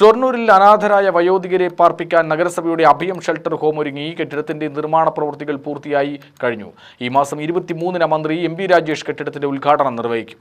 ഷൊർണൂരിൽ അനാഥരായ വയോധികരെ പാർപ്പിക്കാൻ നഗരസഭയുടെ അഭയം shelter home ഒരുങ്ങി. കെട്ടിടത്തിന്റെ നിർമ്മാണ പ്രവൃത്തികൾ പൂർത്തിയായി കഴിഞ്ഞു. ഈ മാസം ഇരുപത്തിമൂന്നിന് മന്ത്രി എം പി രാജേഷ് കെട്ടിടത്തിന്റെ ഉദ്ഘാടനം നിർവഹിക്കും.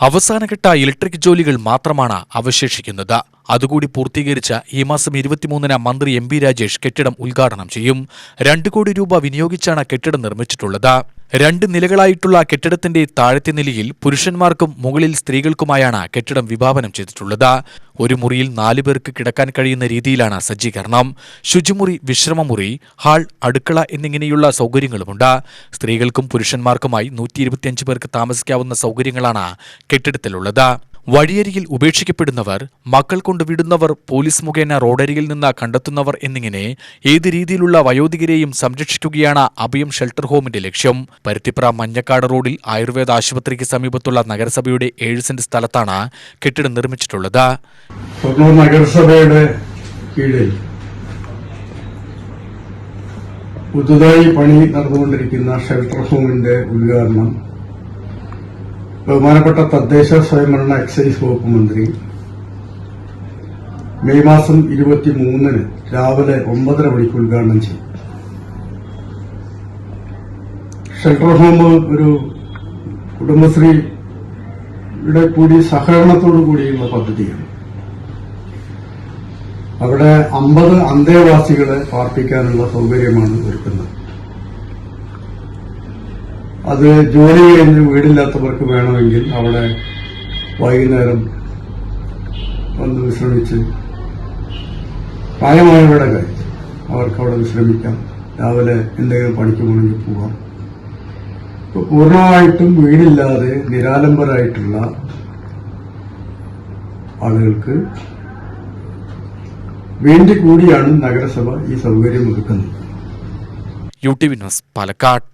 അവസാനഘട്ട ഇലക്ട്രിക് ജോലികൾ മാത്രമാണ് അവശേഷിക്കുന്നത്. അതുകൂടി പൂർത്തീകരിച്ച ഈ മാസം ഇരുപത്തിമൂന്നിന് മന്ത്രി എം പി രാജേഷ് കെട്ടിടം ഉദ്ഘാടനം ചെയ്യും. രണ്ട് കോടി രൂപ വിനിയോഗിച്ചാണ് കെട്ടിടം നിർമ്മിച്ചിട്ടുള്ളത്. രണ്ട് നിലകളായിട്ടുള്ള കെട്ടിടത്തിന്റെ താഴത്തെ നിലയിൽ പുരുഷന്മാർക്കും മുകളിൽ സ്ത്രീകൾക്കുമായാണ് കെട്ടിടം വിഭാവനം ചെയ്തിട്ടുള്ളത്. ഒരു മുറിയിൽ നാലു പേർക്ക് കിടക്കാൻ കഴിയുന്ന രീതിയിലാണ് സജ്ജീകരണം. ശുചിമുറി വിശ്രമമുറി ഹാൾ അടുക്കള എന്നിങ്ങനെയുള്ള സൗകര്യങ്ങളുമുണ്ട്. സ്ത്രീകൾക്കും പുരുഷന്മാർക്കുമായി നൂറ്റി പേർക്ക് താമസിക്കാവുന്ന സൗകര്യങ്ങളാണ് കെട്ടിടത്തിലുള്ളത്. വഴിയരികിൽ ഉപേക്ഷിക്കപ്പെടുന്നവർ മക്കൾ കൊണ്ടുവിടുന്നവർ പോലീസ് മുഖേന റോഡരികിൽ നിന്ന് കണ്ടെത്തുന്നവർ എന്നിങ്ങനെ ഏത് രീതിയിലുള്ള വയോധികരെയും സംരക്ഷിക്കുകയാണ് അഭയം ഷെൽട്ടർ ഹോമിന്റെ ലക്ഷ്യം. പരുത്തിപ്ര മഞ്ഞക്കാട് റോഡിൽ ആയുർവേദ ആശുപത്രിക്ക് സമീപത്തുള്ള നഗരസഭയുടെ ഏഴ് സെന്റ് സ്ഥലത്താണ് കെട്ടിടം നിർമ്മിച്ചിട്ടുള്ളത്. നഗരസഭയുടെ കീഴിൽ പുതുതായി പണി നടന്നുകൊണ്ടിരിക്കുന്ന ഷെൽട്ടർ ഹോമിന്റെ ഉദ്ഘാടനം ബഹുമാനപ്പെട്ട തദ്ദേശ സ്വയംഭരണ എക്സൈസ് വകുപ്പ് മന്ത്രി മെയ് മാസം ഇരുപത്തി മൂന്നിന് രാവിലെ ഒമ്പതര മണിക്ക് ഉദ്ഘാടനം ചെയ്യും. ഷെൽട്ടർ ഹോം ഒരു കുടുംബശ്രീയുടെ കൂടി സഹകരണത്തോടു കൂടിയുള്ള പദ്ധതിയാണ്. അവിടെ അമ്പത് അന്തേവാസികളെ പാർപ്പിക്കാനുള്ള സൗകര്യമാണ് ഒരുക്കുന്നത്. അത് ജോലി കഴിഞ്ഞ് വീടില്ലാത്തവർക്ക് വേണമെങ്കിൽ അവിടെ വൈകുന്നേരം വന്ന് വിശ്രമിച്ച് പ്രായമായവരുടെ കാര്യം അവർക്ക് അവിടെ വിശ്രമിക്കാം. രാവിലെ എന്തെങ്കിലും പണിക്ക് പോകണമെങ്കിൽ പോവാം. പൂർണമായിട്ടും വീടില്ലാതെ നിരാലംബരായിട്ടുള്ള ആളുകൾക്ക് വേണ്ടി കൂടിയാണ് നഗരസഭ ഈ സൗകര്യം ഒരുക്കുന്നത്. U T V news Palakkad.